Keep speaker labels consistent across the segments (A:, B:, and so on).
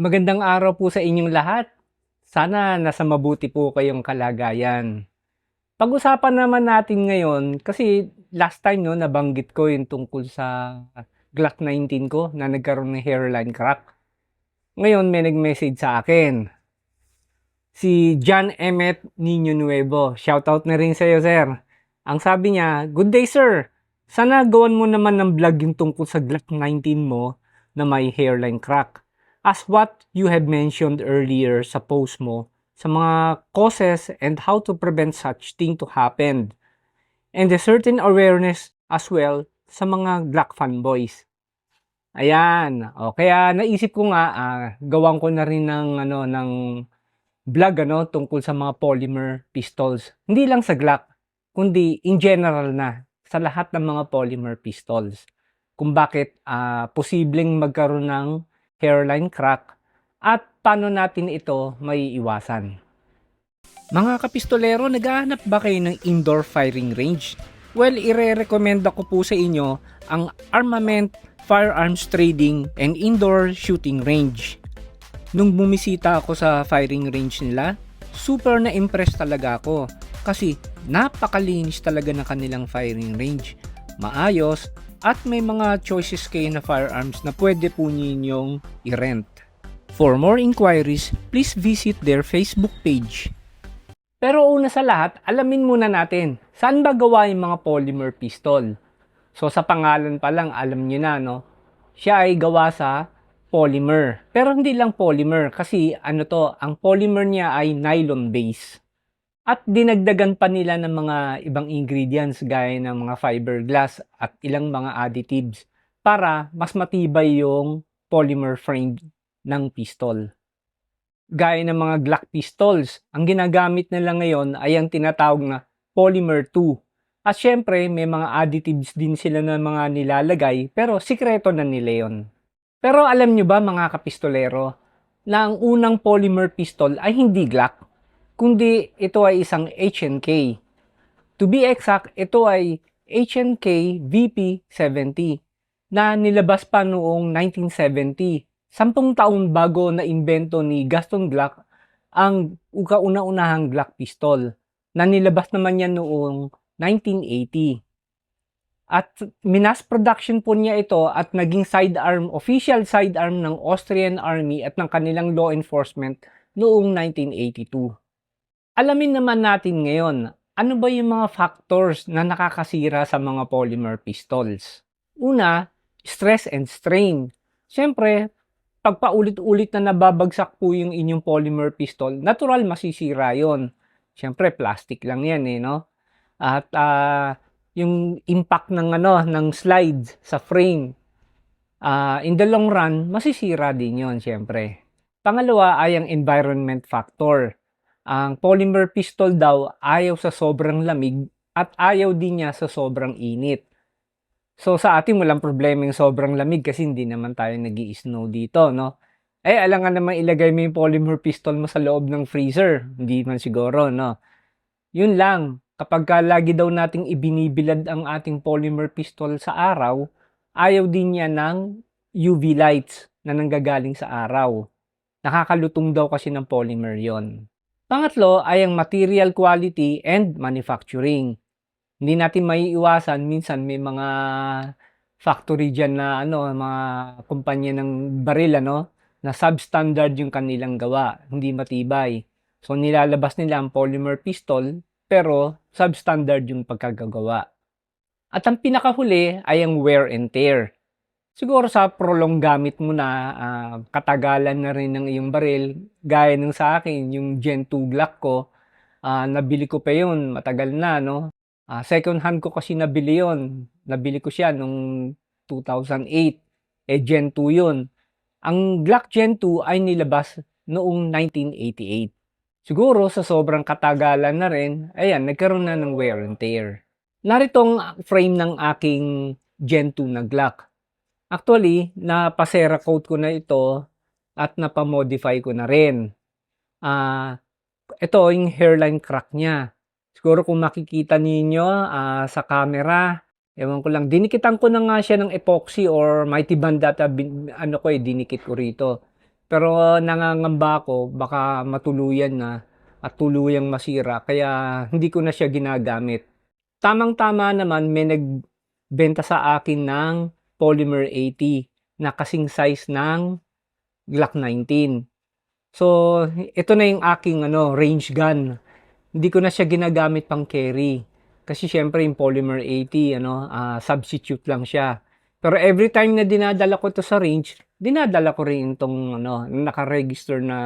A: Magandang araw po sa inyong lahat. Sana nasa mabuti po kayong kalagayan. Pag-usapan naman natin ngayon, kasi last time no, nabanggit ko yung tungkol sa Glock 19 ko na nagkaroon ng hairline crack. Ngayon may nag-message sa akin. Si John Emmett Nino Nuevo. Shoutout na rin sa iyo, sir. Ang sabi niya, Good day, sir. Sana gawan mo naman ng vlog yung tungkol sa Glock 19 mo na may hairline crack. As what you have mentioned earlier sa post mo sa mga causes and how to prevent such thing to happen. And a certain awareness as well sa mga Glock fanboys. Ayan. O, kaya naisip ko nga, ah, gawan ko na rin ng, ano, ng vlog ano, tungkol sa mga polymer pistols. Hindi lang sa Glock, kundi in general na sa lahat ng mga polymer pistols. Kung bakit ah, posibleng magkaroon ng hairline crack at paano natin ito may iwasan. Mga kapistolero, naghahanap ba kayo ng indoor firing range? Well, ire-recommend ko po sa inyo ang Armament Firearms Trading and Indoor Shooting Range. Nung bumisita ako sa firing range nila, super na-impress talaga ako kasi napakalinis talaga ng kanilang firing range. Maayos at may mga choices kayo na firearms na pwede po ninyong i-rent. For more inquiries, please visit their Facebook page. Pero una sa lahat, alamin muna natin, saan ba gawa yung mga polymer pistol? So sa pangalan pa lang, alam nyo na, no? Siya ay gawa sa polymer. Pero hindi lang polymer kasi ano to, ang polymer niya ay nylon base. At dinagdagan pa nila ng mga ibang ingredients gaya ng mga fiberglass at ilang mga additives para mas matibay yung polymer frame ng pistol. Gaya ng mga Glock pistols, ang ginagamit nila ngayon ay ang tinatawag na polymer 2. At syempre, may mga additives din sila na mga nilalagay pero sikreto na nila yon. Pero alam nyo ba mga kapistolero na ang unang polymer pistol ay hindi Glock, kundi ito ay isang HNK. To be exact, ito ay HNK VP70 na nilabas pa noong 1970. Sampung taon bago na imbento ni Gaston Glock ang kauna-unahang Glock pistol na nilabas naman niya noong 1980. At minas production po niya ito at naging sidearm, official sidearm ng Austrian Army at ng kanilang law enforcement noong 1982. Alamin naman natin ngayon, ano ba yung mga factors na nakakasira sa mga polymer pistols? Una, stress and strain. Siyempre, pag paulit-ulit na nababagsak po yung inyong polymer pistol, natural masisira yon. Siyempre, plastic lang yan eh, no? At ah, yung impact ng ano ng slides sa frame ah, in the long run masisira din yon siyempre. Pangalawa ay ang environment factor. Ang polymer pistol daw ayaw sa sobrang lamig at ayaw din niya sa sobrang init. So sa atin walang problema yung sobrang lamig kasi hindi naman tayo nag snow dito, no? Eh, alangan naman ilagay mo yung polymer pistol mo sa loob ng freezer. Hindi man siguro, no? Yun lang, kapag ka lagi daw nating ibinibilad ang ating polymer pistol sa araw, ayaw din niya ng UV lights na nanggagaling sa araw. Nakakalutong daw kasi ng polymer yon. Pangatlo ay ang material quality and manufacturing. Hindi natin maiiwasan, minsan may mga factory dyan na ano, mga kumpanya ng baril ano, na substandard yung kanilang gawa, hindi matibay. So nilalabas nila ang polymer pistol pero substandard yung pagkagagawa. At ang pinakahuli ay ang wear and tear. Siguro sa prolong gamit mo na ah, katagalan na rin ng iyong baril, gaya ng sa akin, yung Gen 2 Glock ko, ah, nabili ko pa yun, matagal na, no? Ah, second hand ko kasi nabili yon. Nabili ko siya nung 2008. Eh, Gen 2 yun. Ang Glock Gen 2 ay nilabas noong 1988. Siguro sa sobrang katagalan na rin, ayan, nagkaroon na ng wear and tear. Narito ang frame ng aking Gen 2 na Glock. Actually, napasera coat ko na ito at napamodify ko na rin. Ah, ito yung hairline crack niya. Siguro kung makikita ninyo ah, sa camera, ewan ko lang, dinikitan ko na nga siya ng epoxy or mighty band data, ano ko eh, dinikit ko rito. Pero nangangamba ako baka matuluyan na at tuluyang masira kaya hindi ko na siya ginagamit. Tamang-tama naman may nagbenta sa akin ng Polymer 80 na kasing size ng Glock 19. So, ito na yung aking ano, range gun. Hindi ko na siya ginagamit pang carry. Kasi syempre yung Polymer 80, ano, ah, substitute lang siya. Pero every time na dinadala ko to sa range, dinadala ko rin itong ano, naka-register na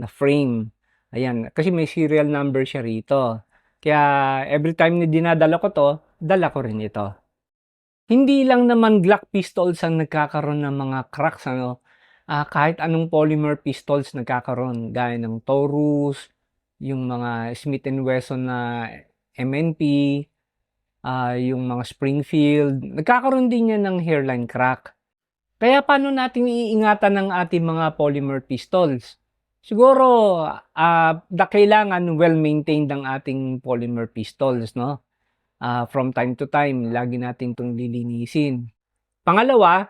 A: na frame. Ayan, kasi may serial number siya rito. Kaya every time na dinadala ko to, dala ko rin ito. Hindi lang naman Glock pistols ang nagkakaroon ng mga cracks ano. Ah, kahit anong polymer pistols nagkakaroon gaya ng Taurus, yung mga Smith Wesson na MNP, ah, yung mga Springfield, nagkakaroon din yan ng hairline crack. Kaya paano natin iingatan ng ating mga polymer pistols? Siguro, da kailangan well-maintained ang ating polymer pistols, no? Ah, from time to time, lagi natin itong lilinisin. Pangalawa,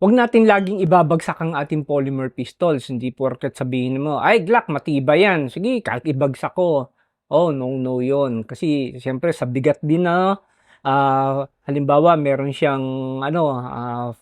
A: huwag natin laging ibabagsak ang ating polymer pistols. Hindi porket sabihin mo, ay Glock, matibay yan. Sige, kahit ibagsak ko. Oh, no, no yon Kasi, siyempre, sa bigat din na, ah, halimbawa, meron siyang, ano, ah,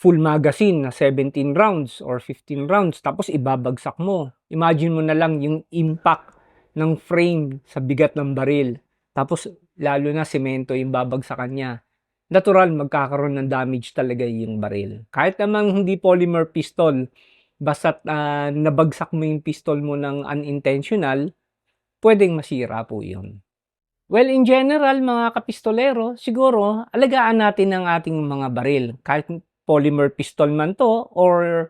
A: full magazine na 17 rounds or 15 rounds, tapos ibabagsak mo. Imagine mo na lang yung impact ng frame sa bigat ng baril. Tapos, lalo na semento yung babagsakan niya. Natural, magkakaroon ng damage talaga yung baril. Kahit namang hindi polymer pistol, basta't ah, nabagsak mo yung pistol mo ng unintentional, pwedeng masira po yun. Well, in general, mga kapistolero, siguro, alagaan natin ang ating mga baril. Kahit polymer pistol man to or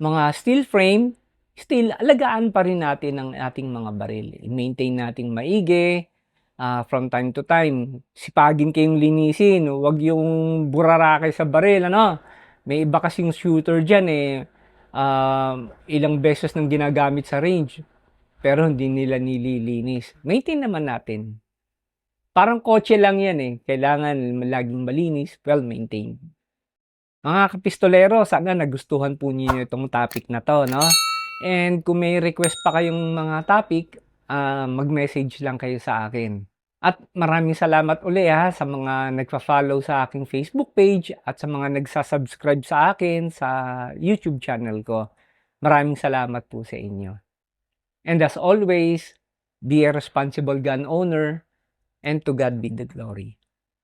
A: mga steel frame, still, alagaan pa rin natin ang ating mga baril. I-maintain nating maigi, ah, from time to time. Sipagin kayong linisin, huwag yung burarake sa baril, ano? May iba kasing shooter dyan eh, um, ilang beses nang ginagamit sa range, pero hindi nila nililinis. Maintain naman natin. Parang kotse lang yan eh. Kailangan laging malinis, well-maintained. Mga kapistolero, sana nagustuhan po niyo itong topic na to, no? And kung may request pa kayong mga topic, ah, mag-message lang kayo sa akin. At maraming salamat uli ha sa mga nagfa-follow sa aking Facebook page at sa mga nagsa-subscribe sa akin sa YouTube channel ko. Maraming salamat po sa inyo. And as always, be a responsible gun owner and to God be the glory.